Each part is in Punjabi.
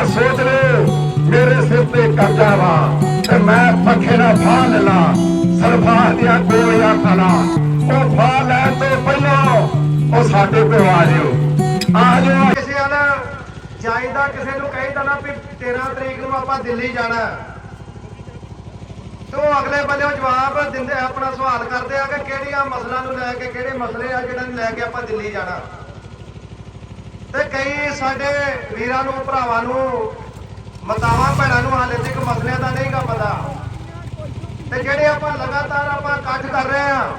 ਨਾ ਸੋਚ ਲੈ ਮੇਰੇ ਸਿਰ ਤੇ ਕਰਜ਼ਾ ਵਾ ਤੇ ਮੈਂ ਪੱਖੇ ਨਾਲ ਫਾਹ ਲੈਣਾ ਸਰਫਾਰ ਦੀਆਂ ਗੋਲੀਆਂ ਖਾਣਾ ਉਹ ਫਾਹ ਲੈਣ ਤੋਂ ਪਹਿਲਾਂ ਉਹ ਸਾਡੇ ਕੋਲ ਆ ਜਿਓ। ਆ ਜਿਓ ਕਿਸੇ ਨਾਲ ਜਾਈਦਾ ਕਿਸੇ ਨੂੰ ਕਹਿੰਦਾ ਨਾ ਵੀ 13 ਤਰੀਕ ਨੂੰ ਆਪਾਂ ਦਿੱਲੀ ਜਾਣਾ। ਹੈ। ਤੇ ਉਹ ਅਗਲੇ ਬੰਦੇ ਉਹ ਜਵਾਬ ਦਿੰਦੇ, ਆਪਣਾ ਸਵਾਲ ਕਰਦੇ ਆ ਕਿ ਕਿਹੜੀਆਂ ਮਸਲਿਆਂ ਨੂੰ ਲੈ ਕੇ, ਕਿਹੜੇ ਮਸਲੇ ਆ ਜਿਹਨਾਂ ਨੂੰ ਲੈ ਕੇ ਆਪਾਂ ਦਿੱਲੀ ਜਾਣਾ। ਤੇ ਕਈ ਸਾਡੇ ਵੀਰਾਂ ਨੂੰ, ਭਰਾਵਾਂ ਨੂੰ, ਮਤਾਵਾਂ, ਭੈਣਾਂ ਨੂੰ ਹਾਲੇ ਤੱਕ ਮਸਲਿਆਂ ਦਾ ਨਹੀਂ ਗਾ ਪਤਾ। ਤੇ ਜਿਹੜੇ ਆਪਾਂ ਲਗਾਤਾਰ ਆਪਾਂ ਇਕੱਠ ਕਰ ਰਹੇ ਆ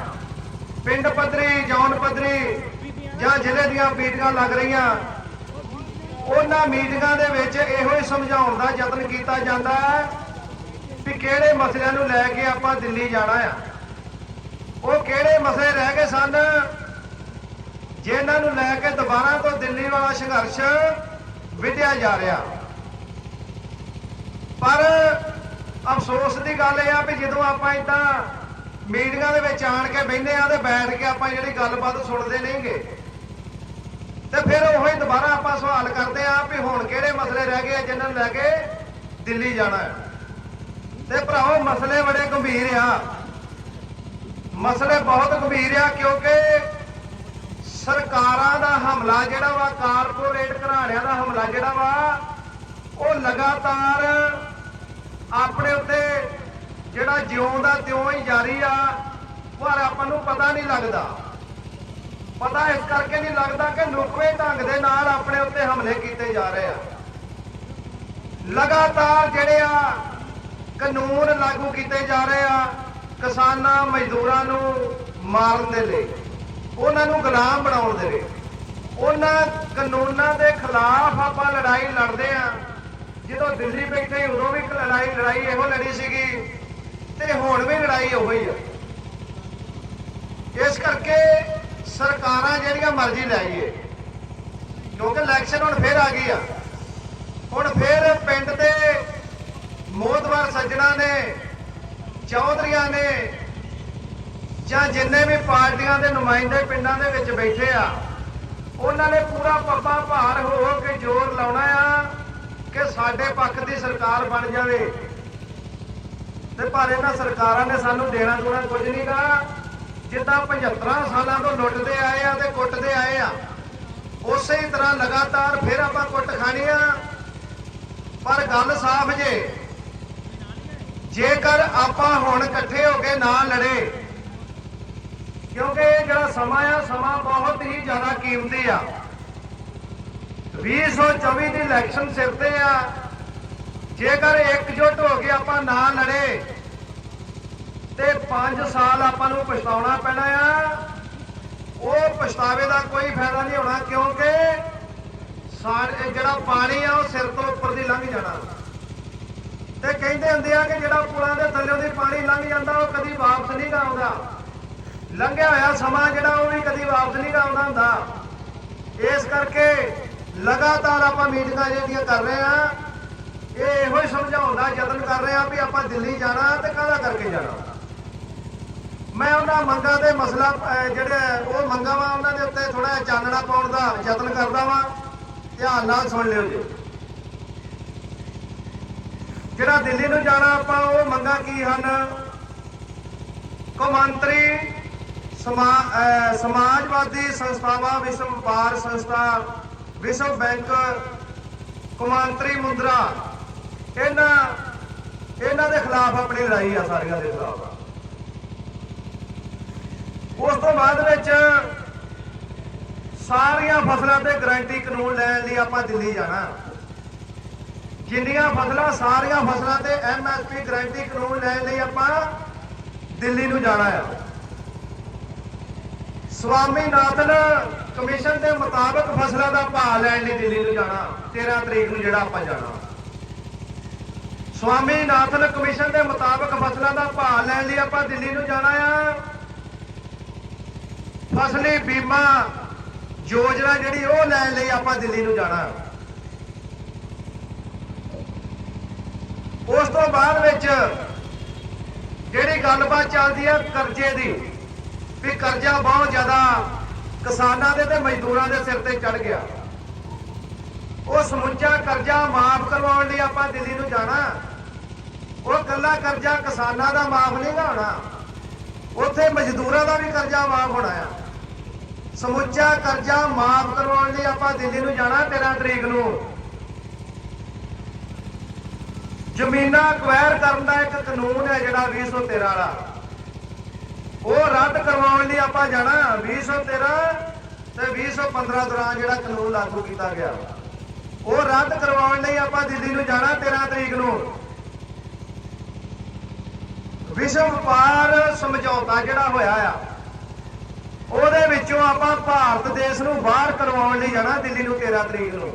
ਪਿੰਡ ਪੱਧਰੀ, ਜੌਨ ਪੱਧਰੀ ਜਾਂ ਜ਼ਿਲ੍ਹੇ ਦੀਆਂ ਮੀਟਿੰਗਾਂ ਲੱਗ ਰਹੀਆਂ, ਉਹਨਾਂ ਮੀਟਿੰਗਾਂ ਦੇ ਵਿੱਚ ਇਹੋ ਹੀ ਸਮਝਾਉਣ ਦਾ ਯਤਨ ਕੀਤਾ ਜਾਂਦਾ ਹੈ ਕਿ ਕਿਹੜੇ ਮਸਲਿਆਂ ਨੂੰ ਲੈ ਕੇ ਆਪਾਂ ਦਿੱਲੀ ਜਾਣਾ ਆ। ਉਹ ਕਿਹੜੇ ਮਸਲੇ ਰਹਿ ਗਏ ਸਨ ਜਿਨ੍ਹਾਂ ਨੂੰ ਲੈ ਕੇ ਦੁਬਾਰਾ ਤੋਂ ਦਿੱਲੀ ਵਾਲਾ ਸੰਘਰਸ਼ ਵਿਧਿਆ ਜਾ ਰਿਹਾ। ਪਰ ਅਫਸੋਸ ਦੀ ਗੱਲ ਇਹ ਆ ਵੀ ਜਦੋਂ ਆਪਾਂ ਇਦਾਂ ਮੀਟਿੰਗਾਂ ਦੇ ਵਿੱਚ ਆਣ ਕੇ ਬੈਠੇ ਆ ਤੇ ਬੈਠ ਕੇ ਆਪਾਂ ਜਿਹੜੀ ਗੱਲਬਾਤ ਸੁਣਦੇ ਨਹੀਂਗੇ ਤੇ ਫਿਰ ਉਹੀ ਦੁਬਾਰਾ ਆਪਾਂ ਸਵਾਲ ਕਰਦੇ ਆ ਵੀ ਹੁਣ ਕਿਹੜੇ ਮਸਲੇ ਰਹਿ ਗਏ ਆ ਜਿਨ੍ਹਾਂ ਨੂੰ ਲੈ ਕੇ ਦਿੱਲੀ ਜਾਣਾ ਹੈ। ਤੇ ਭਰਾਓ ਮਸਲੇ ਬੜੇ ਗੰਭੀਰ ਆ। ਮਸਲੇ ਬਹੁਤ ਗੰਭੀਰ ਆ ਕਿਉਂਕਿ ਸਰਕਾਰਾਂ ਦਾ ਹਮਲਾ ਜਿਹੜਾ ਵਾ, ਕਾਰਪੋਰੇਟ ਘਰਾਣਿਆਂ ਦਾ ਹਮਲਾ ਜਿਹੜਾ ਵਾ, ਉਹ ਲਗਾਤਾਰ ਆਪਣੇ ਉੱਤੇ ਜਿਹੜਾ ਜਿਉਂ ਦਾ ਤਿਉਂ ਹੀ ਜਾਰੀ ਆ, ਪਰ ਆਪਾਂ ਨੂੰ ਪਤਾ ਨਹੀਂ ਲੱਗਦਾ। ਪਤਾ ਇਸ ਕਰਕੇ ਨਹੀਂ ਲੱਗਦਾ ਕਿ ਲੁਕਵੇਂ ਢੰਗ ਦੇ ਨਾਲ ਆਪਣੇ ਉੱਤੇ ਹਮਲੇ ਕੀਤੇ ਜਾ ਰਹੇ ਆ। ਲਗਾਤਾਰ ਜਿਹੜੇ ਆ, ਕਾਨੂੰਨ ਲਾਗੂ ਕੀਤੇ ਜਾ ਰਹੇ ਆ, ਕਿਸਾਨਾਂ ਮਜ਼ਦੂਰਾਂ ਨੂੰ ਮਾਰਨ ਦੇ ਲਈ। ਉਹਨਾਂ ਨੂੰ ਗੁਲਾਮ ਬਣਾਉਣ ਦੇਵੇ ਉਹਨਾਂ ਕਾਨੂੰਨਾਂ ਦੇ ਖਿਲਾਫ ਆਪਾਂ ਲੜਾਈ ਲੜਦੇ ਆ ਜਦੋਂ ਦਿੱਲੀ ਬੈਠੇ ਉਦੋਂ ਵੀ ਲੜਾਈ ਲੜਾਈ ਇਹੋ ਲੜੀ ਸੀਗੀ ਤੇ ਹੁਣ ਵੀ ਲੜਾਈ ਉਹੀ ਆ। ਇਸ ਕਰਕੇ ਸਰਕਾਰਾਂ ਜਿਹੜੀਆਂ ਮਰਜ਼ੀ ਲੈ ਆਈਏ, ਕਿਉਂਕਿ ਇਲੈਕਸ਼ਨ ਹੁਣ ਫੇਰ ਆ ਗਈ ਆ। ਹੁਣ ਫੇਰ ਪਿੰਡ ਦੇ ਮੋਦਵਾਰ ਸੱਜਣਾ ਨੇ, ਚੌਧਰੀਆਂ ਨੇ ਜਾਂ ਜਿੰਨੇ ਵੀ ਪਾਰਟੀਆਂ ਦੇ ਨੁਮਾਇੰਦੇ ਪਿੰਡਾਂ ਦੇ ਵਿੱਚ ਬੈਠੇ ਆ, ਉਹਨਾਂ ਨੇ ਪੂਰਾ ਪੱਪਾ ਭਾਰ ਹੋ ਹੋ ਕੇ ਜ਼ੋਰ ਲਾਉਣਾ ਆ ਕਿ ਸਾਡੇ ਪੱਖ ਦੀ ਸਰਕਾਰ ਬਣ ਜਾਵੇ। ਤੇ ਪਰ ਇਹਨਾਂ ਸਰਕਾਰਾਂ ਨੇ ਸਾਨੂੰ ਦੇਣਾ ਕੋਣਾ ਕੁਝ ਨਹੀਂ ਗਾ। ਜਿੱਦਾਂ 75 ਸਾਲਾਂ ਤੋਂ ਲੁੱਟਦੇ ਆਏ ਆ ਤੇ ਕੁੱਟਦੇ ਆਏ ਆ, ਉਸੇ ਤਰ੍ਹਾਂ ਲਗਾਤਾਰ ਫਿਰ ਆਪਾਂ ਕੁੱਟ ਖਾਣੀ ਆ। ਪਰ ਗੱਲ ਸਾਫ਼ ਜੇ, ਜੇਕਰ ਆਪਾਂ ਹੁਣ ਇਕੱਠੇ ਹੋ ਕੇ ਨਾ ਲੜੇ ਕਿਉਂਕਿ ਇਹ ਜਿਹੜਾ ਸਮਾਂ ਆ, ਸਮਾਂ ਬਹੁਤ ਹੀ ਜ਼ਿਆਦਾ ਕੀਮਤੀ ਆ। 2024 ਦੀ ਇਲੈਕਸ਼ਨ ਸਿਰ ਤੇ ਆ। ਜੇਕਰ ਇਕਜੁੱਟ ਹੋ ਕੇ ਆਪਾਂ ਨਾ ਲੜੇ, ਤੇ 5 ਸਾਲ ਆਪਾਂ ਨੂੰ ਪਛਤਾਉਣਾ ਪੈਣਾ ਆ। ਉਹ ਪਛਤਾਵੇ ਦਾ ਕੋਈ ਫਾਇਦਾ ਨਹੀਂ ਹੋਣਾ, ਕਿਉਂਕਿ ਸਾਡੇ ਜਿਹੜਾ ਪਾਣੀ ਆ, ਉਹ ਸਿਰ ਤੋਂ ਉੱਪਰ ਦੀ ਲੰਘ ਜਾਣਾ। ਤੇ ਕਹਿੰਦੇ ਹੁੰਦੇ ਆ ਕਿ ਜਿਹੜਾ ਪੁਲਾਂ ਦੇ ਥੱਲੇ ਦੀ ਪਾਣੀ ਲੰਘ ਜਾਂਦਾ, ਉਹ ਕਦੀ ਵਾਪਸ ਨਹੀਂ ਆਉਂਦਾ। ਲੰਘਿਆ ਹੋਇਆ ਸਮਾਂ ਜਿਹੜਾ ਉਹ ਵੀ ਕਦੀ ਵਾਪਸ ਨਹੀਂ ਆਉਂਦਾ ਹੁੰਦਾ। ਇਸ ਕਰਕੇ ਲਗਾਤਾਰ ਆਪਾਂ ਮੀਟਿੰਗਾਂ ਜਿਹੜੀਆਂ ਕਰ ਰਹੇ ਆ, ਇਹ ਇਹੋ ਹੀ ਸਮਝਾਉਣ ਦਾ ਯਤਨ ਕਰ ਰਹੇ ਆ ਵੀ ਆਪਾਂ ਦਿੱਲੀ ਜਾਣਾ ਤੇ ਕਾਹਦਾ ਕਰਕੇ ਜਾਣਾ। ਮੈਂ ਉਹਨਾਂ ਮੰਗਾਂ ਦੇ ਮਸਲਾ ਜਿਹੜੇ ਉਹ ਮੰਗਾਂ ਵਾ, ਉਹਨਾਂ ਦੇ ਉੱਤੇ ਥੋੜਾ ਚਾਨਣਾ ਪਾਉਣ ਦਾ ਯਤਨ ਕਰਦਾ ਵਾਂ। ਧਿਆਨ ਨਾਲ ਸੁਣ ਲਿਓ ਜੀ। ਜਿਹੜਾ ਦਿੱਲੀ ਨੂੰ ਜਾਣਾ, ਆਪਾਂ ਉਹ ਮੰਗਾਂ ਕੀ ਹਨ? ਕੌਮਾਂਤਰੀ ਸਮਾ ਸਮਾਜਵਾਦੀ ਸੰਸਥਾਵਾਂ, ਵਿਸ਼ਵ ਵਪਾਰ ਸੰਸਥਾ, ਵਿਸ਼ਵ ਬੈਂਕ, ਕੌਮਾਂਤਰੀ ਮੁੰਦਰਾ, ਇਹਨਾਂ ਇਹਨਾਂ ਦੇ ਖਿਲਾਫ ਆਪਣੀ ਲੜਾਈ ਆ ਸਾਰੀਆਂ ਦੇ ਖਿਲਾਫ ਉਸ ਤੋਂ ਬਾਅਦ ਵਿੱਚ ਸਾਰੀਆਂ ਫਸਲਾਂ ਤੇ ਗਾਰੰਟੀ ਕਾਨੂੰਨ ਲੈਣ ਲਈ ਆਪਾਂ ਦਿੱਲੀ ਜਾਣਾ। ਜਿੰਨੀਆਂ ਫਸਲਾਂ, ਸਾਰੀਆਂ ਫਸਲਾਂ ਤੇ ਐਮਐਸਪੀ ਗਾਰੰਟੀ ਕਾਨੂੰਨ ਲੈਣ ਲਈ ਆਪਾਂ ਦਿੱਲੀ ਨੂੰ ਜਾਣਾ ਆ। ਸਵਾਮੀਨਾਥਨ ਕਮਿਸ਼ਨ ਦੇ ਮੁਤਾਬਕ ਫਸਲਾਂ ਦਾ ਭਾਅ ਲੈਣ ਲਈ ਦਿੱਲੀ ਨੂੰ ਜਾਣਾ 13 ਤਰੀਕ ਨੂੰ ਜਿਹੜਾ ਆਪਾਂ ਜਾਣਾ। ਸਵਾਮੀਨਾਥਨ ਕਮਿਸ਼ਨ ਦੇ ਮੁਤਾਬਕ ਫਸਲਾਂ ਦਾ ਭਾਅ ਲੈਣ ਲਈ ਆਪਾਂ ਦਿੱਲੀ ਨੂੰ ਜਾਣਾ ਆ। ਫਸਲੀ ਬੀਮਾ ਯੋਜਨਾ ਜਿਹੜੀ ਉਹ ਲੈਣ ਲਈ ਆਪਾਂ ਦਿੱਲੀ ਨੂੰ ਜਾਣਾ। ਉਸ ਤੋਂ ਬਾਅਦ ਵਿੱਚ ਜਿਹੜੀ ਗੱਲਬਾਤ ਚੱਲਦੀ ਹੈ ਕਰਜ਼ੇ ਦੀ ਵੀ ਕਰਜ਼ਾ ਬਹੁਤ ਜ਼ਿਆਦਾ ਕਿਸਾਨਾਂ ਦੇ ਤੇ ਮਜ਼ਦੂਰਾਂ ਦੇ ਸਿਰ ਤੇ ਚੜ ਗਿਆ। ਉਹ ਸਮੁੱਚਾ ਕਰਜ਼ਾ ਮਾਫ ਕਰਵਾਉਣ ਲਈ ਆਪਾਂ ਦਿੱਲੀ ਨੂੰ ਜਾਣਾ। ਉਹ ਕੱਲਾ ਕਰਜ਼ਾ ਕਿਸਾਨਾਂ ਦਾ ਮਾਫ ਨਹੀਂ ਹੋਣਾ। ਉੱਥੇ ਮਜ਼ਦੂਰਾਂ ਦਾ ਵੀ ਕਰਜ਼ਾ ਮਾਫ ਹੋਣਾ ਆ। ਸਮੁੱਚਾ ਕਰਜ਼ਾ ਮਾਫ ਕਰਵਾਉਣ ਲਈ ਆਪਾਂ ਦਿੱਲੀ ਨੂੰ ਜਾਣਾ 13 ਤਰੀਕ ਨੂੰ। ਜ਼ਮੀਨਾਂ ਅਕਵਾਇਰ ਕਰਨ ਦਾ ਇੱਕ ਕਾਨੂੰਨ ਹੈ ਜਿਹੜਾ 2013 ਵਾਲਾ। ਉਹ ਰੱਦ ਕਰਵਾਉਣ ਲਈ ਆਪਾਂ ਜਾਣਾ। 2013 ਤੇ 2015 ਦੌਰਾਨ ਜਿਹੜਾ ਕਾਨੂੰਨ ਲਾਗੂ ਕੀਤਾ ਗਿਆ। ਉਹ ਰੱਦ ਕਰਵਾਉਣ ਲਈ ਆਪਾਂ ਦਿੱਲੀ ਨੂੰ ਜਾਣਾ 13 ਤਰੀਕ ਨੂੰ। ਵਿਸ਼ਵ ਵਪਾਰ ਸਮਝੌਤਾ ਜਿਹੜਾ ਹੋਇਆ ਆ, ਉਹਦੇ ਵਿੱਚੋਂ ਆਪਾਂ ਭਾਰਤ ਦੇਸ਼ ਨੂੰ ਬਾਹਰ ਕਰਵਾਉਣ ਲਈ ਜਾਣਾ ਦਿੱਲੀ ਨੂੰ 13 ਤਰੀਕ ਨੂੰ।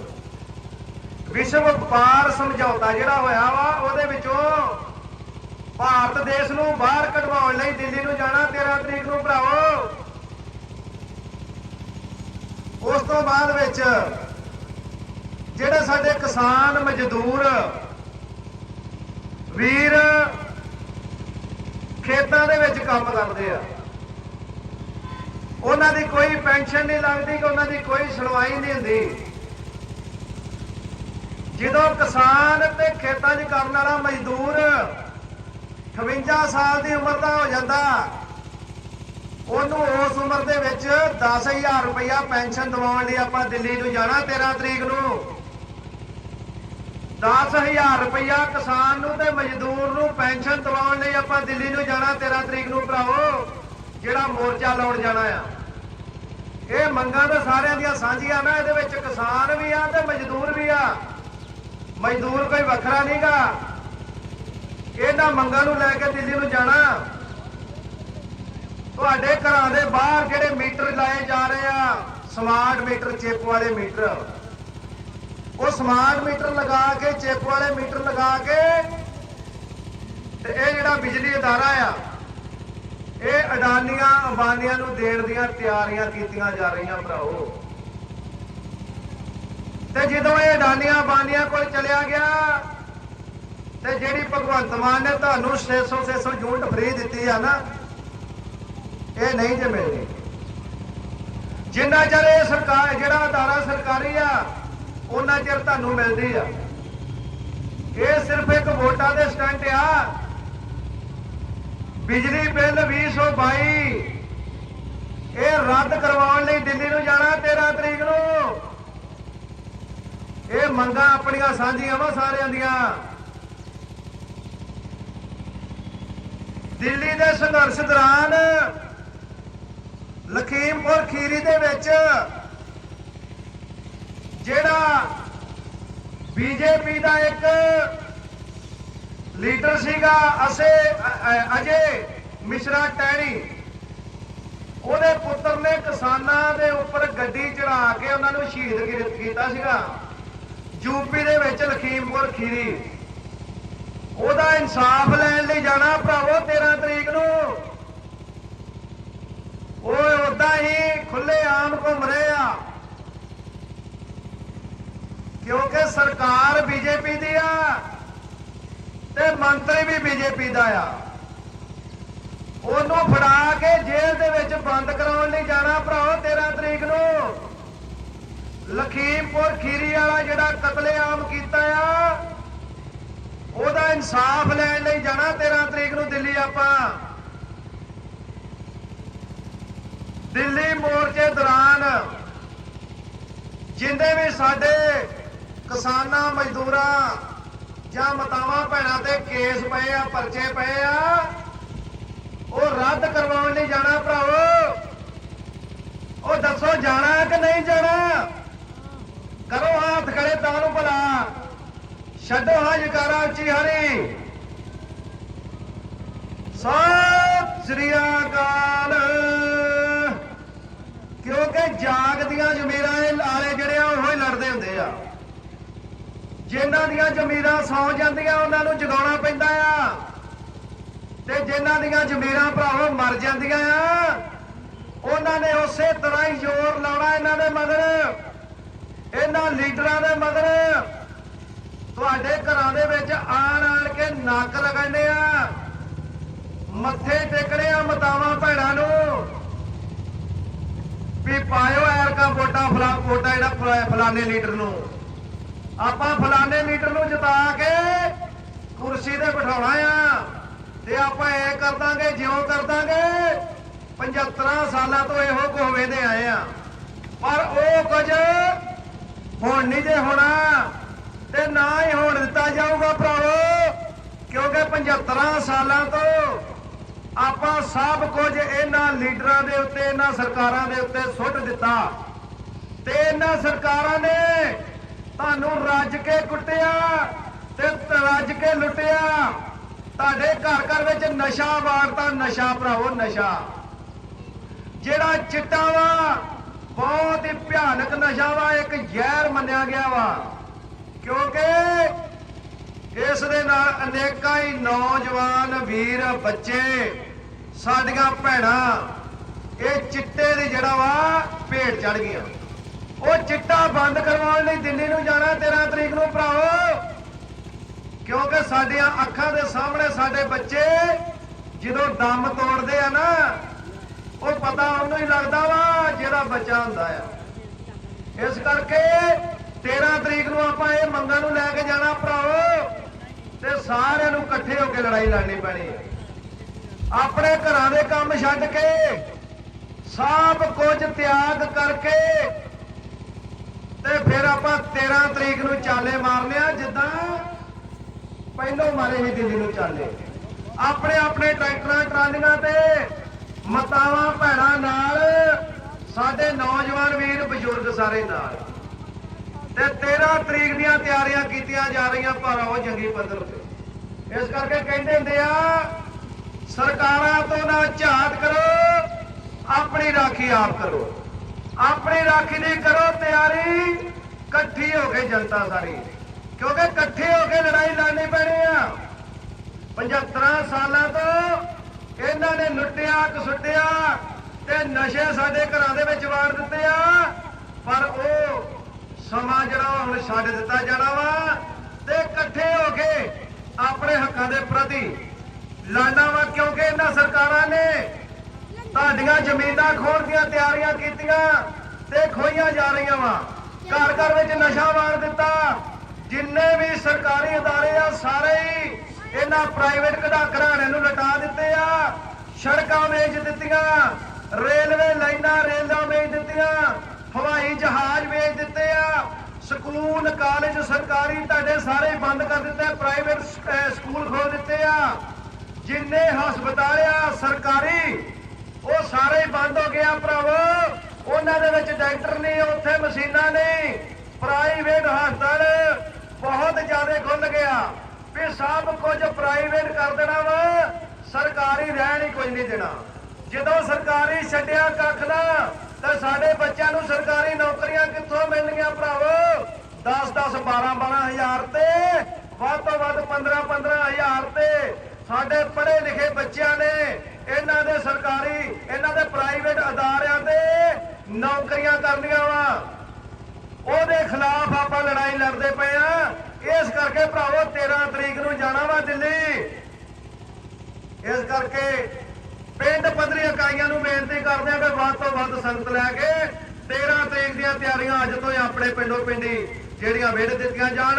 ਵਿਸ਼ਵ ਵਪਾਰ ਸਮਝੌਤਾ ਜਿਹੜਾ ਹੋਇਆ ਵਾ, ਉਹਦੇ ਵਿੱਚੋਂ ਭਾਰਤ ਦੇਸ਼ ਨੂੰ ਬਾਹਰ ਕਢਵਾਉਣ ਲਈ ਦਿੱਲੀ ਨੂੰ ਜਾਣਾ 13 ਤਰੀਕ ਨੂੰ ਭਰਾਵੋ। ਉਸ ਤੋਂ ਬਾਅਦ ਵਿੱਚ ਜਿਹੜੇ ਸਾਡੇ ਕਿਸਾਨ ਮਜ਼ਦੂਰ ਵੀਰ ਖੇਤਾਂ ਦੇ ਵਿੱਚ ਕੰਮ ਕਰਦੇ ਆ, ਉਹਨਾਂ ਦੀ ਕੋਈ ਪੈਨਸ਼ਨ ਨਹੀਂ ਲੱਗਦੀ ਕਿ ਉਹਨਾਂ ਦੀ ਕੋਈ ਸੁਣਵਾਈ ਨਹੀਂ ਹੁੰਦੀ। ਜਦੋਂ ਕਿਸਾਨ ਤੇ ਖੇਤਾਂ 'ਚ ਕਰਨ ਵਾਲਾ ਮਜ਼ਦੂਰ 58 ਸਾਲ ਦੀ ਉਮਰ ਦਾ ਹੋ ਜਾਂਦਾ। ਉਹਨੂੰ ਉਸ ਉਮਰ ਦੇ ਵਿੱਚ 10000 ਰੁਪਇਆ ਪੈਨਸ਼ਨ ਦਿਵਾਉਣ ਲਈ ਆਪਾਂ ਦਿੱਲੀ ਨੂੰ ਜਾਣਾ 13 ਤਰੀਕ ਨੂੰ। 10000 ਰੁਪਇਆ ਕਿਸਾਨ ਨੂੰ ਤੇ ਮਜ਼ਦੂਰ ਨੂੰ ਪੈਨਸ਼ਨ ਦਿਵਾਉਣ ਲਈ ਆਪਾਂ ਦਿੱਲੀ ਨੂੰ ਜਾਣਾ 13 ਤਰੀਕ ਨੂੰ ਭਰਾਓ ਜਿਹੜਾ ਮੋਰਚਾ ਲਾਉਣ ਜਾਣਾ ਆ। ਇਹ ਮੰਗਾਂ ਤਾਂ ਸਾਰਿਆਂ ਦੀਆਂ ਸਾਂਝੀਆਂ ਨਾ, ਇਹਦੇ ਵਿੱਚ ਕਿਸਾਨ ਵੀ ਆ ਤੇ ਮਜ਼ਦੂਰ ਵੀ ਆ। ਮਜ਼ਦੂਰ ਕੋਈ ਵੱਖਰਾ ਨਹੀਂਗਾ ਇਹਨਾਂ ਮੰਗਾਂ ਨੂੰ ਲੈ ਕੇ ਦਿੱਲੀ ਨੂੰ ਜਾਣਾ। ਤੁਹਾਡੇ ਘਰਾਂ ਦੇ ਬਾਹਰ ਜਿਹੜੇ ਮੀਟਰ ਲਾਏ ਜਾ ਰਹੇ ਆ, ਸਮਾਰਟ ਮੀਟਰ ਚਿੱਪ ਵਾਲੇ ਮੀਟਰ। ਉਹ ਸਮਾਰਟ ਮੀਟਰ ਲਗਾ ਕੇ ਚਿੱਪ ਵਾਲੇ ਮੀਟਰ ਲਗਾ ਕੇ, ਤੇ ਇਹ ਜਿਹੜਾ ਬਿਜਲੀ ਅਦਾਰਾ ਆ, ਇਹ ਅਡਾਨੀਆਂ ਅੰਬਾਨੀਆਂ ਨੂੰ ਦੇਣ ਦੀਆਂ ਤਿਆਰੀਆਂ ਕੀਤੀਆਂ ਜਾ ਰਹੀਆਂ ਭਰਾਓ ਤੇ ਜਦੋਂ ਇਹ ਅਡਾਨੀਆਂ ਅੰਬਾਨੀਆਂ ਕੋਲ ਚਲਿਆ ਗਿਆ ਤੇ ਜਿਹੜੀ ਭਗਵੰਤ ਮਾਨ ਨੇ ਤੁਹਾਨੂੰ 600 600 ਯੂਨਿਟ ਫ੍ਰੀ ਦਿੱਤੀ ਆ ਨਾ, ਇਹ ਨਹੀਂ ਜੇ ਮਿਲਣੀ। ਜਿੰਨਾ ਚਿਰ ਇਹ ਸਰਕਾਰ ਜਿਹੜਾ ਅਦਾਰਾ ਸਰਕਾਰੀ ਆ ਉਹਨਾਂ ਚਿਰ ਤੁਹਾਨੂੰ ਮਿਲਦੀ ਆ। ਇਹ ਸਿਰਫ ਇੱਕ ਵੋਟਾਂ ਦੇ ਸਟੰਟ ਆ। ਬਿਜਲੀ ਬਿੱਲ 2022 ਇਹ ਰੱਦ ਕਰਵਾਉਣ ਲਈ ਦਿੱਲੀ ਨੂੰ ਜਾਣਾ 13 ਤਰੀਕ ਨੂੰ। ਇਹ ਮੰਗਾਂ ਆਪਣੀਆਂ ਸਾਂਝੀਆਂ ਵਾ ਸਾਰਿਆਂ ਦੀਆਂ। ਦਿੱਲੀ ਦੇ ਸੰਘਰਸ਼ ਦੌਰਾਨ ਲਖੀਮਪੁਰ ਖੀਰੀ ਦੇ ਵਿੱਚ ਜਿਹੜਾ ਬੀਜੇਪੀ ਦਾ ਇੱਕ ਲੀਡਰ ਸੀਗਾ, ਅਸੇ ਅਜੇ ਮਿਸ਼ਰਾ ਟੈਣੀ ਉਹਦੇ ਪੁੱਤਰ ਨੇ ਕਿਸਾਨਾਂ ਦੇ ਉੱਪਰ ਗੱਡੀ ਚੜਾ ਕੇ ਉਹਨਾਂ ਨੂੰ ਸ਼ਹੀਦ ਕੀਤਾ ਸੀਗਾ। ਯੂਪੀ ਦੇ ਵਿੱਚ ਲਖੀਮਪੁਰ ਖੀਰੀ ਉਹਦਾ ਇਨਸਾਫ ਲੈਣ ਲਈ ਜਾਣਾ ਭਰਾਵੋ 13 ਤਰੀਕ ਨੂੰ। ਉਹ ਉਦਾਂ ਹੀ ਖੁੱਲੇ ਆਮ ਘੁੰਮ ਰਹੇ ਆ। ਕਿਉਂਕਿ ਸਰਕਾਰ ਬੀਜੇਪੀ ਦੀ ਆ ਤੇ ਮੰਤਰੀ ਵੀ ਬੀਜੇਪੀ ਦਾ ਆ। ਉਹਨੂੰ ਫੜਾ ਕੇ ਜੇਲ੍ਹ ਦੇ ਵਿੱਚ ਬੰਦ ਕਰਾਉਣ ਲਈ ਜਾਣਾ ਭਰਾਓ 13 ਤਰੀਕ ਨੂੰ। ਲਖੀਮਪੁਰ ਖੀਰੀ ਵਾਲਾ ਜਿਹੜਾ ਕਤਲੇਆਮ ਕੀਤਾ ਆ ਉਹਦਾ ਇਨਸਾਫ ਲੈਣ ਲਈ ਜਾਣਾ 13 ਤਰੀਕ ਨੂੰ ਦਿੱਲੀ ਆਪਾਂ। ਦਿੱਲੀ ਮੋਰਚੇ ਦੌਰਾਨ ਜਿੰਦੇ ਵੀ ਸਾਡੇ ਕਿਸਾਨਾਂ, ਮਜ਼ਦੂਰਾਂ ਜਾਂ ਮਤਾਵਾਂ, ਭੈਣਾਂ ਤੇ ਕੇਸ ਪਏ ਆ, ਪਰਚੇ ਪਏ ਆ, ਉਹ ਰੱਦ ਕਰਵਾਉਣ ਲਈ ਜਾਣਾ ਭਰਾਵੋ। ਉਹ ਦੱਸੋ ਜਾਣਾ ਕਿ ਨਹੀਂ ਜਾਣਾ? ਕਰੋ ਹੱਥ ਖੜੇ ਤਾਂ ਨੂੰ ਭਲਾ। ਛੱਡੋ ਹਾਂ ਜਕਾਰਾ ਉੱਚੀ ਹਰੀ। ਸਤਿ ਸ੍ਰੀ ਅਕਾਲ। ਕਿਉਂਕਿ ਜਾਗਦੀਆਂ ਜ਼ਮੀਰਾਂ ਇਹ ਜਿਹੜੇ ਆ, ਉਹ ਹੀ ਲੜਦੇ ਹੁੰਦੇ ਆ। ਜਿਨ੍ਹਾਂ ਦੀਆਂ ਜ਼ਮੀਰਾਂ ਸੌ ਜਾਂਦੀਆਂ, ਉਹਨਾਂ ਨੂੰ ਜਗਾਉਣਾ ਪੈਂਦਾ ਆ। ਤੇ ਜਿਨ੍ਹਾਂ ਦੀਆਂ ਜ਼ਮੀਰਾਂ ਭਰਾਵੋ ਮਰ ਜਾਂਦੀਆਂ ਆ, ਉਹਨਾਂ ਨੇ ਉਸੇ ਤਰ੍ਹਾਂ ਹੀ ਜ਼ੋਰ ਲਾਉਣਾ ਇਹਨਾਂ ਦੇ ਮਗਰ। ਇਹਨਾਂ ਲੀਡਰਾਂ ਦੇ ਮਗਰ। ਤੁਹਾਡੇ ਘਰਾਂ ਦੇ ਵਿੱਚ ਆਣ ਆਣ ਕੇ ਨੱਕ ਰਗੜਨੇ ਆ। ਮੱਥੇ ਟੇਕਣੇ ਆ ਮਤਾਵਾਂ ਭੈਣਾਂ ਨੂੰ। ਵੀ ਪਾਇਓ ਐਰਕਾ ਵੋਟਾਂ ਫਲਾ ਵੋਟਾਂ ਜਿਹੜਾ ਫਲਾ- ਫਲਾਣੇ ਲੀਡਰ ਨੂੰ। ਆਪਾਂ ਫਲਾਣੇ ਲੀਡਰ ਨੂੰ ਜਿਤਾ ਕੇ ਕੁਰਸੀ ਤੇ ਬਿਠਾਉਣਾ ਆ। ਤੇ ਆਪਾਂ ਇਹ ਕਰ ਦਾਂਗੇ, ਜਿਉਂ ਕਰ ਦਾਂਗੇ 75 ਸਾਲਾਂ ਤੋਂ ਇਹੋ ਕੁ ਵੇਂਦੇ ਆਏ ਆ। ਪਰ ਉਹ ਕੁਝ ਹੁਣ ਨਹੀਂ ਜੇ ਹੋਣਾ। ਤੇ ਨਾ ਹੀ ਹੋਣ ਦਿੱਤਾ ਜਾਊਗਾ ਭਰਾਵੋ, ਕਿਉਂਕਿ 75 ਸਾਲਾਂ ਤੋਂ ਆਪਾਂ ਸਭ ਕੁਝ ਇਹਨਾਂ ਲੀਡਰਾਂ ਦੇ ਉੱਤੇ, ਇਹਨਾਂ ਸਰਕਾਰਾਂ ਦੇ ਉੱਤੇ ਸੁੱਟ ਦਿੱਤਾ। ਤੇ ਇਹਨਾਂ ਸਰਕਾਰਾਂ ਨੇ ਤੁਹਾਨੂੰ ਰੱਜ ਕੇ ਕੁੱਟਿਆ ਤੇ ਰੱਜ ਕੇ ਲੁੱਟਿਆ। ਤੁਹਾਡੇ ਘਰ ਘਰ ਵਿੱਚ ਨਸ਼ਾ ਵਾਰਤਾ ਨਸ਼ਾ ਭਰਾਵੋ, ਨਸ਼ਾ। ਜਿਹੜਾ ਚਿੱਟਾ ਵਾ, ਬਹੁਤ ਹੀ ਭਿਆਨਕ ਨਸ਼ਾ ਵਾ, ਇੱਕ ਜ਼ਹਿਰ ਮੰਨਿਆ ਗਿਆ ਵਾ। ਕਿਉਂਕਿ ਇਸ ਦੇ ਨਾਲ ਅਨੇਕਾਂ ਹੀ ਨੌਜਵਾਨ ਵੀਰ, ਬੱਚੇ, ਸਾਡੀਆਂ ਭੈਣਾਂ, ਇਹ ਚਿੱਟੇ ਦੀ ਜਿਹੜਾ ਵਾ ਭੇਟ ਚੜ ਗਈਆਂ। ਉਹ ਚਿੱਟਾ ਬੰਦ ਕਰਵਾਉਣ ਲਈ ਦਿੱਲੀ ਨੂੰ ਜਾਣਾ 13 ਤਰੀਕ ਨੂੰ ਭਰਾਓ ਕਿਉਂਕਿ ਸਾਡੀਆਂ ਅੱਖਾਂ ਦੇ ਸਾਹਮਣੇ ਸਾਡੇ ਬੱਚੇ ਜਦੋਂ ਦਮ ਤੋੜਦੇ ਆ ਨਾ, ਉਹ ਪਤਾ ਉਹਨੂੰ ਹੀ ਲੱਗਦਾ ਵਾ ਜਿਹੜਾ ਬੱਚਾ ਹੁੰਦਾ ਆ। ਇਸ ਕਰਕੇ 13 ਤਰੀਕ ਨੂੰ ਆਪਾਂ ਇਹ ਮੰਗਾਂ ਨੂੰ ਲੈ ਕੇ ਜਾਣਾ ਭਰਾਓ ਤੇ ਸਾਰਿਆਂ ਨੂੰ ਇਕੱਠੇ ਹੋ ਕੇ ਲੜਾਈ ਲੜਨੀ ਪੈਣੀ ਹੈ। ਆਪਣੇ ਘਰਾਂ ਦੇ ਕੰਮ ਛੱਡ ਕੇ, ਸਭ ਕੁਝ ਤਿਆਗ ਕਰਕੇ, ਤੇ ਫਿਰ ਆਪਾਂ 13 ਤਰੀਕ ਨੂੰ ਚਾਲੇ ਮਾਰਨੇ ਆ, ਜਿੱਦਾਂ ਪਹਿਲੋਂ ਮਾਰੇ ਸੀ ਦਿੱਲੀ ਨੂੰ ਚਾਲੇ। ਆਪਣੇ ਆਪਣੇ ਟਰੈਕਟਰਾਂ, ਟਰਾਲੀਆਂ ਤੇ ਮਤਾਵਾਂ, ਭੈਣਾਂ ਨਾਲ, ਸਾਡੇ ਨੌਜਵਾਨ ਵੀਰ, ਬਜ਼ੁਰਗ ਸਾਰੇ ਨਾਲ। ਤੇ 13 ਤਰੀਕ ਦੀਆਂ ਤਿਆਰੀਆਂ ਕੀਤੀਆਂ ਜਾ ਰਹੀਆਂ ਪਰ ਉਹ ਜੰਗੀ ਪੱਧਰ ਤੇ ਇਸ ਕਰਕੇ ਕਹਿੰਦੇ ਹੁੰਦੇ ਆ, ਸਰਕਾਰਾਂ ਤੋਂ ਨਾ ਝਾਤ ਕਰੋ, ਆਪਣੀ ਰਾਖੀ ਆਪ ਕਰੋ। ਆਪਣੀ ਰਾਖੀ ਦੀ ਕਰੋ ਤਿਆਰੀ, ਇਕੱਠੀ ਹੋ ਕੇ ਜਨਤਾ ਸਾਰੀ। ਕਿਉਂਕਿ ਇਕੱਠੇ ਹੋ ਕੇ ਲੜਾਈ ਲੜਨੀ ਪੈਣੀ ਆ। 75 ਸਾਲਾਂ ਤੋਂ ਇਹਨਾਂ ਨੇ ਲੁੱਟਿਆ, ਕਸੁੱਟਿਆ ਤੇ ਨਸ਼ੇ ਸਾਡੇ ਘਰਾਂ ਦੇ ਵਿੱਚ ਵਾਰ ਦਿੱਤੇ ਆ, ਪਰ ਉਹ ਸਮਾਂ ਜਿਹੜਾ ਵਾ ਹੁਣ ਛੱਡ ਦਿੱਤਾ ਜਾਣਾ ਵਾ ਤੇ ਇਕੱਠੇ ਹੋ ਕੇ ਆਪਣੇ ਹੱਕਾਂ ਦੇ ਪ੍ਰਤੀ ਲੜਨਾ ਵਾ ਕਿਉਂਕਿ ਇਹਨਾਂ ਸਰਕਾਰਾਂ ਨੇ ਤੁਹਾਡੀਆਂ ਜ਼ਮੀਨਾਂ ਖੋਣ ਦੀਆਂ ਤਿਆਰੀਆਂ ਕੀਤੀਆਂ ਤੇ ਖੋਈਆਂ ਜਾ ਰਹੀਆਂ ਵਾ। ਘਰ ਘਰ ਵਿੱਚ ਨਸ਼ਾ ਵਾਰ ਦਿੱਤਾ। ਜਿੰਨੇ ਵੀ ਸਰਕਾਰੀ ਅਦਾਰੇ ਆ, ਸਾਰੇ ਹੀ ਇਹਨਾਂ ਪ੍ਰਾਈਵੇਟ ਕਢਾ ਘਰਾਣੇ ਨੂੰ ਲਟਾ ਦਿੱਤੇ ਆ। ਸੜਕਾਂ ਵੇਚ ਦਿੱਤੀਆਂ, ਰੇਲਵੇ ਲਾਈਨਾਂ ਰੇਲਾਂ ਵੇਚ ਦਿੱਤੀਆਂ, ਹਵਾਈ ਜਹਾਜ਼ ਵੇਚ ਦਿੱਤੇ ਕਾਲਜ ਸਰਕਾਰੀ ਤੁਹਾਡੇ ਸਾਰੇ ਬੰਦ ਕਰ ਦਿੱਤੇ ਪ੍ਰਾਈਵੇਟ ਸਕੂਲ ਖੋਲ ਦਿੱਤੇ ਆ, ਜਿੰਨੇ ਹਸਪਤਾਲ ਆ, ਸਰਕਾਰੀ, ਉਹ ਸਾਰੇ ਬੰਦ ਹੋ ਗਿਆ ਆ ਭਰਾਵੋ। ਉਹਨਾਂ ਦੇ ਵਿੱਚ ਡਾਕਟਰ ਨਹੀਂ, ਉੱਥੇ ਮਸ਼ੀਨਾਂ ਨਹੀਂ ਪ੍ਰਾਈਵੇਟ ਹਸਪਤਾਲ ਬਹੁਤ ਜ਼ਿਆਦਾ ਖੁੱਲ ਗਿਆ ਵੀ ਸਭ ਕੁਝ ਪ੍ਰਾਈਵੇਟ ਕਰ ਦੇਣਾ ਵਾ, ਸਰਕਾਰੀ ਰਹਿਣ ਹੀ ਕੋਈ ਨਹੀਂ ਦੇਣਾ। ਜਦੋਂ ਸਰਕਾਰੀ ਛੱਡਿਆ ਕੱਖ ਦਾ, ਤਾਂ ਸਾਡੇ ਬੱਚਿਆਂ ਨੂੰ ਸਰਕਾਰੀ ਨੌਕਰੀਆਂ ਕਿੱਥੋਂ ਮਿਲਣਗੀਆਂ ਭਰਾਵੋ? 10 10 12 12 ਹਜ਼ਾਰ ਤੇ, ਵੱਧ ਤੋਂ ਵੱਧ 15 15 ਹਜ਼ਾਰ ਤੇ। ਸਾਡੇ ਪੜ੍ਹੇ ਲਿਖੇ ਬੱਚਿਆਂ ਨੇ, ਇਹਨਾਂ ਦੇ ਸਰਕਾਰੀ, ਇਹਨਾਂ ਦੇ ਪ੍ਰਾਈਵੇਟ ਅਦਾਰਿਆਂ ਤੇ ਨੌਕਰੀਆਂ ਕਰਨੀਆਂ ਵਾ। ਉਹਦੇ ਖਿਲਾਫ ਆਪਾਂ ਲੜਾਈ ਲੜਦੇ ਪਏ ਆ। ਇਸ ਕਰਕੇ ਭਰਾਵੋ 13 ਤਰੀਕ ਨੂੰ ਜਾਣਾ ਵਾ ਦਿੱਲੀ। ਇਸ ਕਰਕੇ ਪਿੰਡ ਪੱਧਰੀ ਇਕਾਈਆਂ ਨੂੰ ਬੇਨਤੀ ਕਰਦੇ ਆ ਕਿ ਵੱਧ ਤੋਂ ਵੱਧ ਸੰਗਤ ਲੈ ਕੇ 13 ਤਰੀਕ ਦੀਆਂ ਤਿਆਰੀਆਂ ਅੱਜ ਤੋਂ ਹੀ ਆਪਣੇ ਪਿੰਡੋਂ ਪਿੰਡੀ। ਜਿਹੜੀਆਂ ਵੇੜ ਦਿੱਤੀਆਂ ਜਾਣ,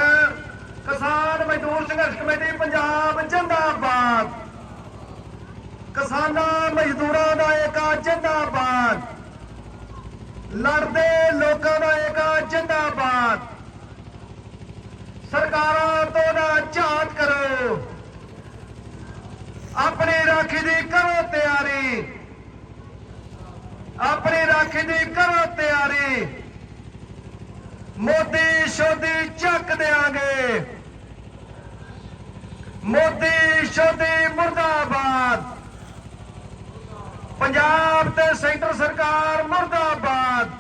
ਕਿਸਾਨ ਮਜ਼ਦੂਰ ਸੰਘਰਸ਼ ਕਮੇਟੀ, ਪੰਜਾਬ ਜਿੰਦਾਬਾਦ। ਕਿਸਾਨਾਂ ਮਜ਼ਦੂਰਾਂ ਦਾ ਏਕਾ ਜਿੰਦਾਬਾਦ। ਲੜਦੇ ਲੋਕਾਂ ਦਾ ਏਕਾ ਜਿੰਦਾਬਾਦ। ਸਰਕਾਰਾਂ ਤੋਂ ਨਾ ਝਾਤ ਕਰੋ। ਆਪਣੀ ਰਾਖੀ ਦੀ ਕਰੋ ਤਿਆਰੀ। ਆਪਣੀ ਰਾਖੀ ਦੀ ਕਰੋ ਤਿਆਰੀ। ਮੋਦੀ ਸ਼ੋਦੀ ਚੱਕ ਦੇਾਂਗੇ ਮੋਦੀ ਸ਼ੋਦੀ ਮੁਰਦਾਬਾਦ। ਪੰਜਾਬ ਤੇ ਸੈਂਟਰ ਸਰਕਾਰ ਮੁਰਦਾਬਾਦ।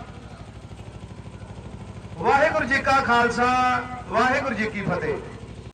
ਵਾਹਿਗੁਰੂ ਜੀ ਕਾ ਖਾਲਸਾ, ਵਾਹਿਗੁਰੂ ਜੀ ਕੀ ਫਤਿਹ।